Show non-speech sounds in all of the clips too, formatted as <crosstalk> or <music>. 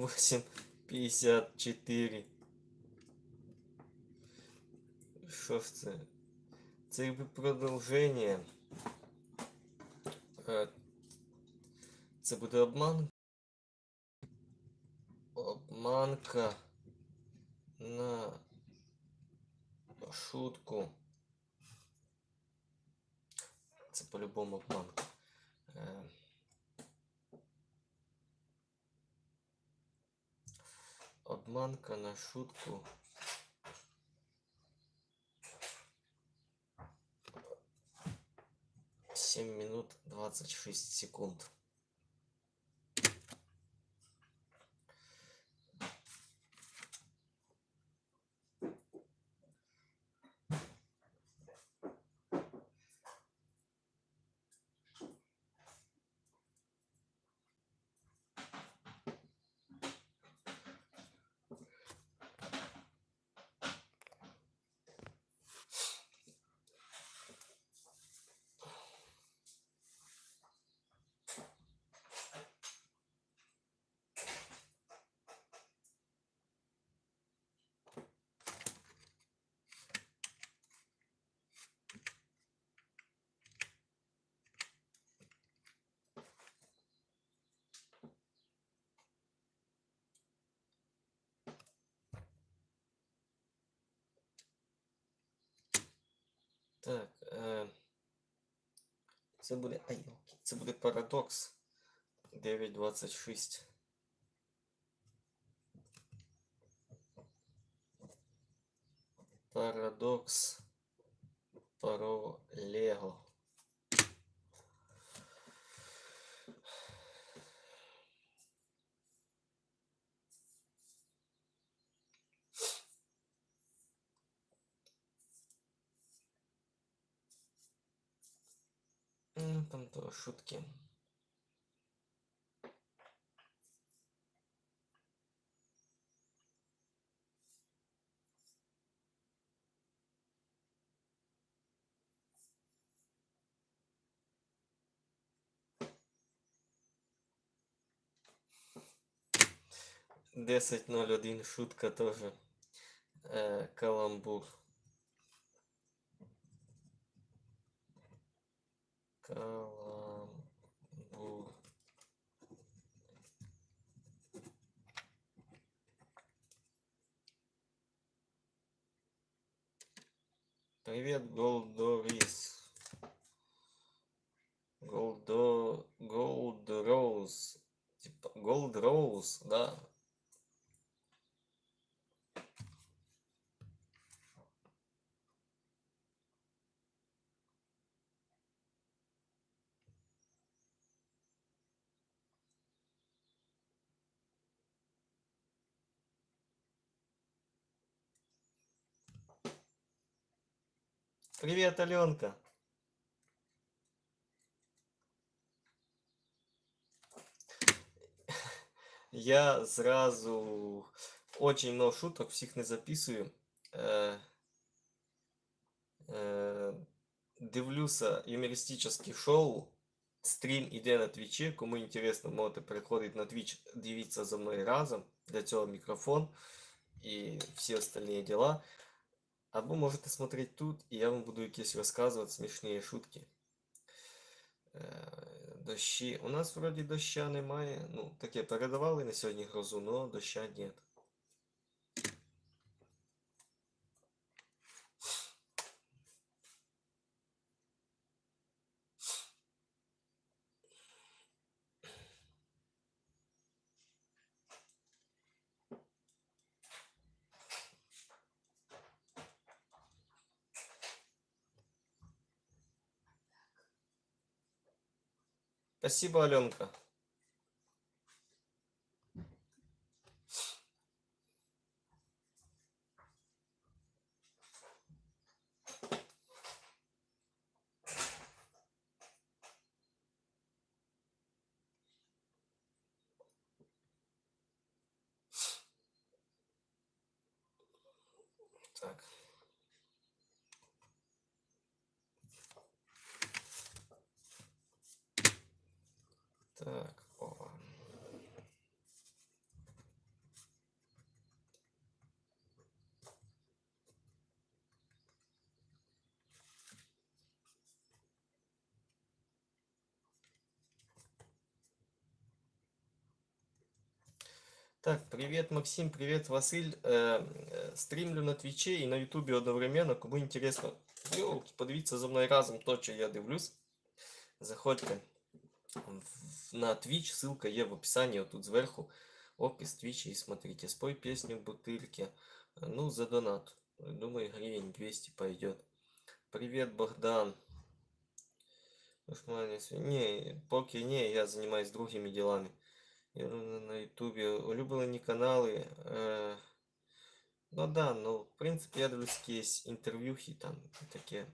48,54. Що ж це? Це якби продовження. Це буде обман. Обманка на шутку. Це по-любому обманка. Обманка на шутку. Семь минут двадцать шесть секунд. Так. Е, це буде. Ай, це буде парадокс 9.26. Парадокс про там то шутки. Десять ноль один шутка тоже. Э, каламбур. Каламбур. Привет, Голдорис. Голдо... Голд Роуз. Типа, Голд Роуз, да. Привет, Аленка. Я зразу очень много шуток, всіх не записую. Е, е, дивлюся юмористичне шоу. Стрім іде на твічі. Кому інтересно, можете переходити на твіч, дивіться за мною разом. Для цього мікрофон і всі остальні діла. Або можете смотреть тут, і я вам буду якісь розказувати смішні шутки. Е, Дощі. У нас вроді доща немає. Ну, таке передавали на сьогодні грозу, но доща нет. Спасибо, Аленка. Так. Так, о. Так, привет, Максим, привет, Василь. Э, э, стримлю на Твічі і на Ютубі одновременно. Кому інтересно, йолки, подивіться за мною разом то, що я дивлюсь. Заходьте в- на Twitch, ссылка є в описании, вот тут зверху. Опис Твича и смотрите. Спой песню в бутыльке. Э, Ну, за донат. Думаю, гривен 200 пойдет. Привет, Богдан. Нормально. Не, поки не, я занимаюсь другими делами. Я на на ютубі улюблені канали. Е, ну да, ну, в принципі, я дивлюсь якісь інтерв'юхи там таке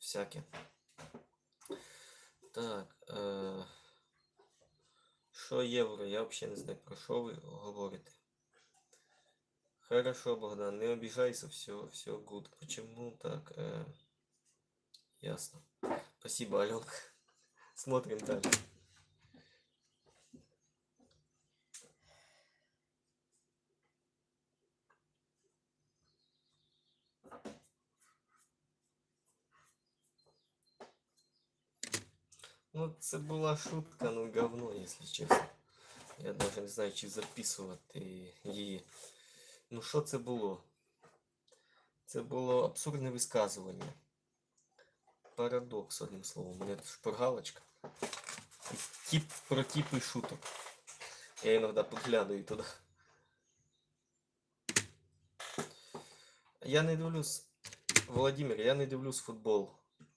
всяке. Так. Е, що євро? Я взагалі не знаю, про що ви говорите. Хорошо, Богдан, не обижайся, все, все good. Почему так? Э, ясно. Спасибо, Аленка. <laughs> Смотрим дальше. Ну, це була шутка, ну говно, якщо чесно. Я навіть не знаю, чи записувати її. Ну, що це було? Це було абсурдне висказування. Парадокс, одним словом. У мене тут шпаргалочка. І Тип про типи шуток. Я іноді поглядаю туди. Я не дивлюсь, Владимир, я не дивлюсь футбол.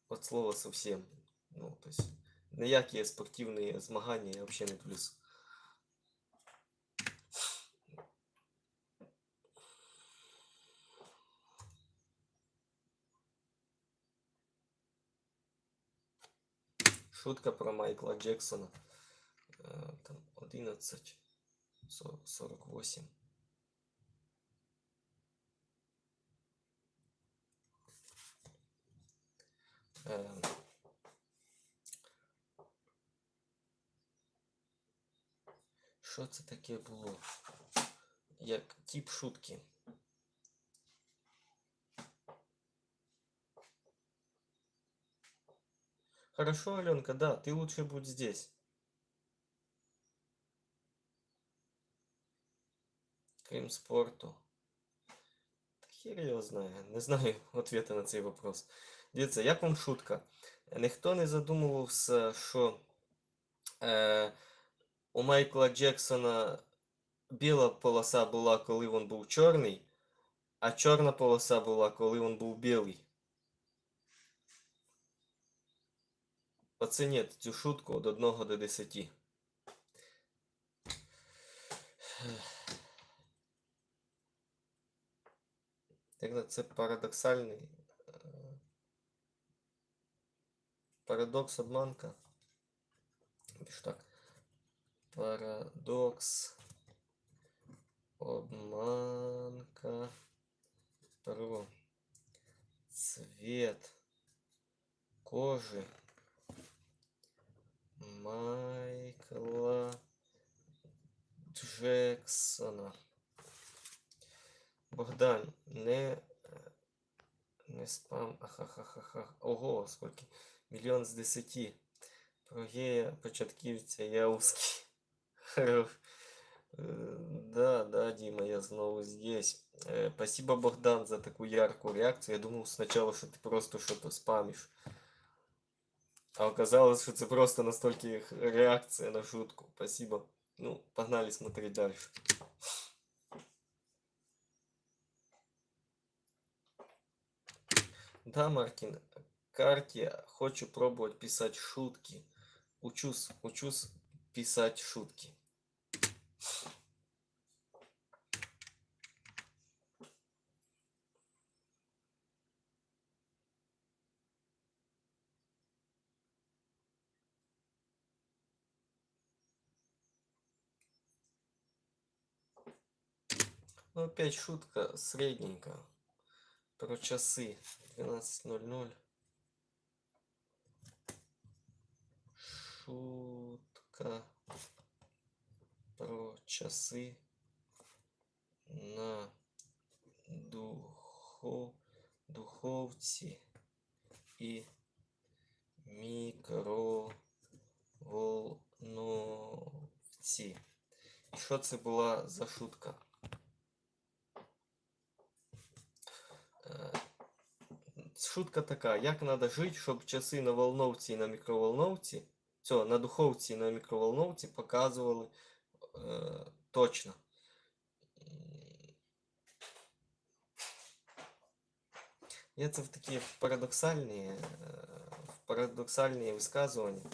От слова совсем. Ну, то есть, ніякі спортивні змагання я взагалі не дивлюсь. Шутка про Майкла Джексона. Е, Там 11, 48. Е, Що це таке було? Як тип шутки. Хорошо, Аленка, да, ты лучше будь здесь. Крім спорту. Та хер його знає. Не знаю <laughs> ответа на цей вопрос. Дивіться, як вам шутка? Ніхто не задумувався, що е, у Майкла Джексона біла полоса була, коли він був чорний, а чорна полоса була, коли він був білий. Оцініть цю шутку від 1 до 10. Так, це парадоксальний. е, Парадокс обманка. Так. Парадокс обманка про цвет кожи Майкла Джексона. Богдан, не, не спам. Ахахахаха. Ого, скільки. Мільйон з десяти. Про гея початківця Яузький. Э, Да, да, Дима, я снова здесь. Э, Спасибо, Богдан, за такую яркую реакцию. Я думал сначала, что ты просто что-то спамишь. А оказалось, что это просто настолько их реакция на шутку. Спасибо. Ну, погнали смотреть дальше. Да, Мартин, карте хочу пробовать писать шутки. Учусь, учусь писать шутки. Ну, опять шутка средненькая. Про часы. 12.00. Шутка про часы на духов, духовці і мікроволновці. Що це була за шутка? Е, Шутка така, як треба жити, щоб часи на волновці і на мікроволновці, цього, на духовці і на мікроволновці показували точно. Я це в такі парадоксальні, в парадоксальні висказування.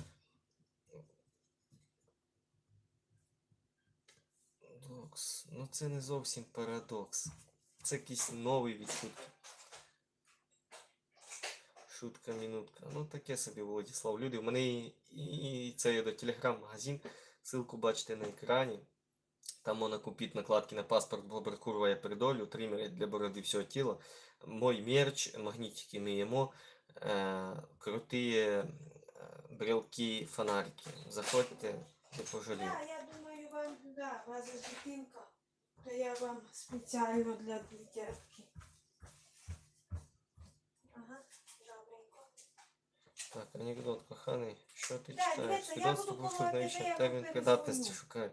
Докс. Ну це не зовсім парадокс. Це якийсь новий від. Шутка, минутка. Ну таке собі, Владислав. Люди, у мене і, і, і це є до телеграм-магазин. Ссылку бачите на екрані. Там можна купити накладки на паспорт Бобер Курва я передолю, тримери для бороди всього тіла. Мой мерч, магнитики ми їмо, е, круті е, брелки, фонарики. Заходьте, не пожалієте. Да, я думаю, вам да, у вас дитинка, то я вам спеціально для дитятки. Ага, добренько. Так, анекдот коханий. Що ти Да, читаєш? дивіться, я Свідоцтво буду про коло тебе, наличний я термін вам придатності перезвоню. шукаю.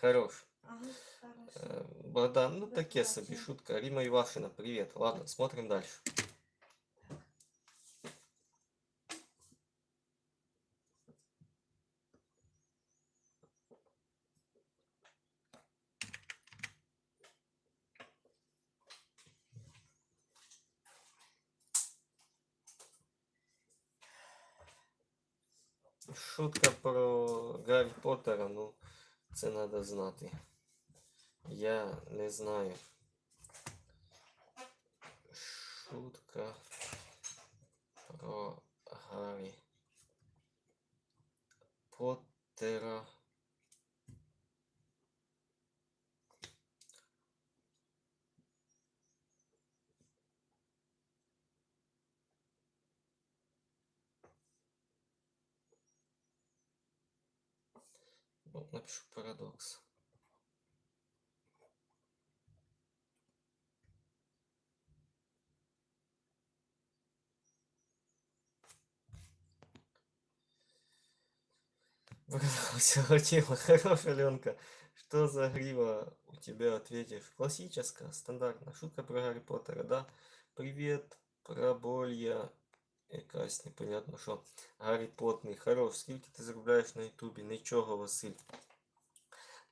Хорош. Ага, хорошо. Э, Богдан, ну До таке собі побачення. шутка. Рима Ивашина, привет. Ладно, смотрим дальше. Шутка про Гаррі Поттера, ну, це треба знати. Я не знаю. Шутка про Гаррі Поттера. Ну, напишу парадокс. Все тело. Хорош, Аленка. Что за грива у тебя ответишь? Классическая, стандартная. Шутка про Гарри Поттера, да? Привет, проболья. Якась непонятно що. Гаррі Потний. Хорош. Скільки ти заробляєш на Ютубі? Нічого, Василь.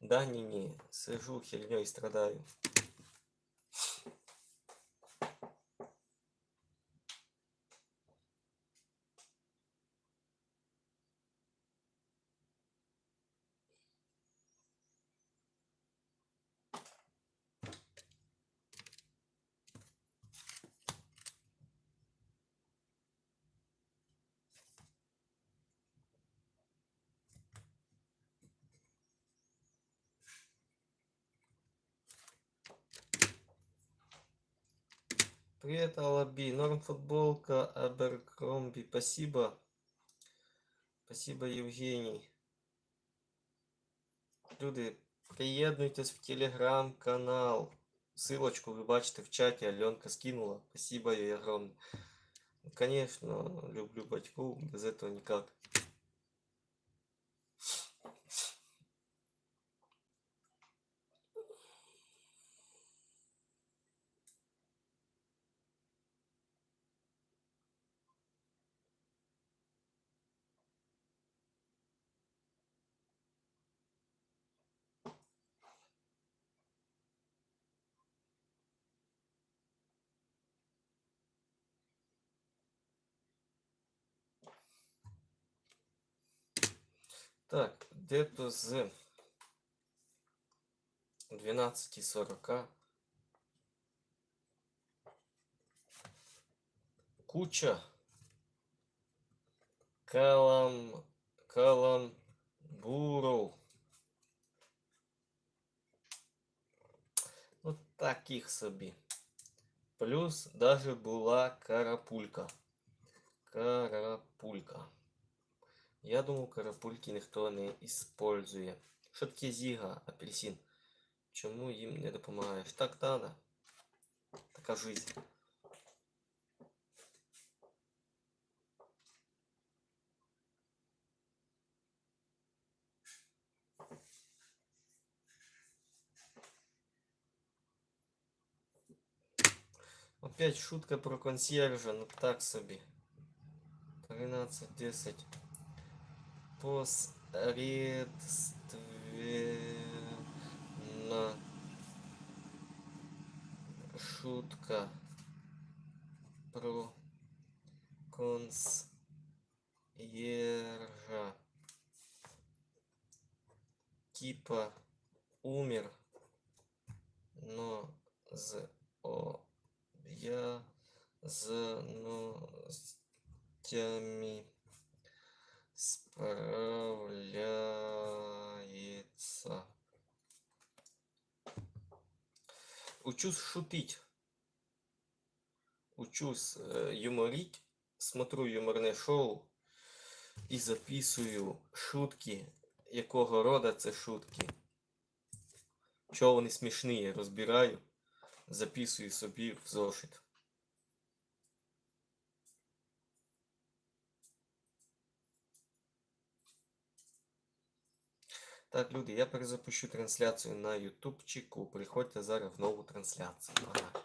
Да, ні, ні. Сижу херньою страдаю. Привет, Алаби. Норм футболка, Аберкромби. Спасибо. Спасибо, Евгений. Люди, приєднуйтесь в телеграм-канал. Ссылочку ви бачите в чаті, Аленка скинула. Спасибо ей огромное. Конечно, люблю батьку, без этого никак. Так, где-то з 12.40 куча калам каламбуров. Ну, таких собі. Плюс даже була карапулька. Карапулька. Я думав, карапульки никто не іспользує. Що таке зіга, апельсин? Чому їм не допомагаєш? Так надо. Така жизнь. Опять шутка про консьержа, ну так собі. 13-10. Посредственно. Шутка про консьержа. Типа умер, но з о я з новостями справляется. Учусь шутить. Учусь э, юморить. Смотрю юморне шоу і записую шутки, якого рода це шутки. Чого вони смішні, розбираю, записую собі в зошит. Так, люди, я перезапущу трансляцію на ютубчику. Приходьте зараз в нову трансляцію. Ага.